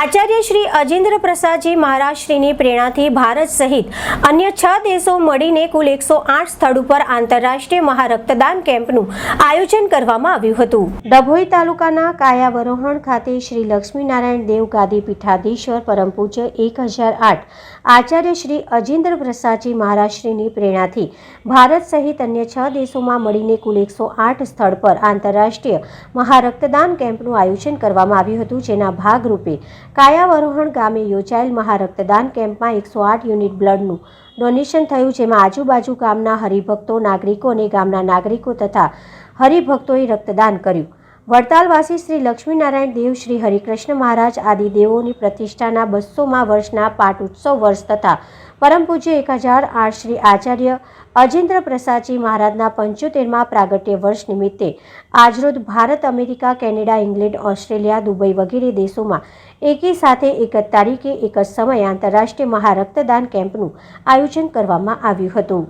આચાર્ય શ્રી અજેન્દ્ર પ્રસાદજી મહારાજશ્રીની પ્રેરણાથી ભારત સહિત અન્ય છ દેશો મળીને કુલ એકસો આઠ સ્થળ ઉપર આંતરરાષ્ટ્રીય મહારક્તદાન કેમ્પનું આયોજન કરવામાં આવ્યું હતું. ડભોઈ તાલુકાના કાયાવરોહણ ખાતે શ્રી લક્ષ્મીનારાયણ દેવ ગાદી પીઠાધીશ્વર પરમ પૂજ્ય એક હજાર આઠ આચાર્ય શ્રી અજેન્દ્ર પ્રસાદજી મહારાજશ્રીની પ્રેરણાથી ભારત સહિત અન્ય છ દેશોમાં મળીને કુલ એકસો આઠ સ્થળ પર આંતરરાષ્ટ્રીય મહારક્તદાન કેમ્પનું આયોજન કરવામાં આવ્યું હતું, જેના ભાગરૂપે કાયાવરોહણ ગામે યોજાયેલ મહારક્તદાન કેમ્પમાં એકસો આઠ યુનિટ બ્લડનું ડોનેશન થયું, જેમાં આજુબાજુ ગામના હરિભક્તો, નાગરિકો અને ગામના નાગરિકો તથા હરિભક્તોએ રક્તદાન કર્યું. વડતાલવાસી શ્રી લક્ષ્મીનારાયણ દેવ શ્રી હરિકૃષ્ણ મહારાજ આદિ દેવોની પ્રતિષ્ઠાના બસોમાં વર્ષના પાટ ઉત્સવ વર્ષ તથા પરમ પૂજ્ય એક હજાર આઠ શ્રી આચાર્ય અજેન્દ્ર પ્રસાદજી મહારાજના પંચોતેરમાં પ્રાગટ્ય વર્ષ નિમિત્તે આજરોજ Bharat, America, Canada, England, Australia, Dubai વગેરે દેશોમાં એકી સાથે એક જ તારીખે એક જ સમયે આંતરરાષ્ટ્રીય મહારક્તદાન કેમ્પનું આયોજન કરવામાં આવ્યું હતું.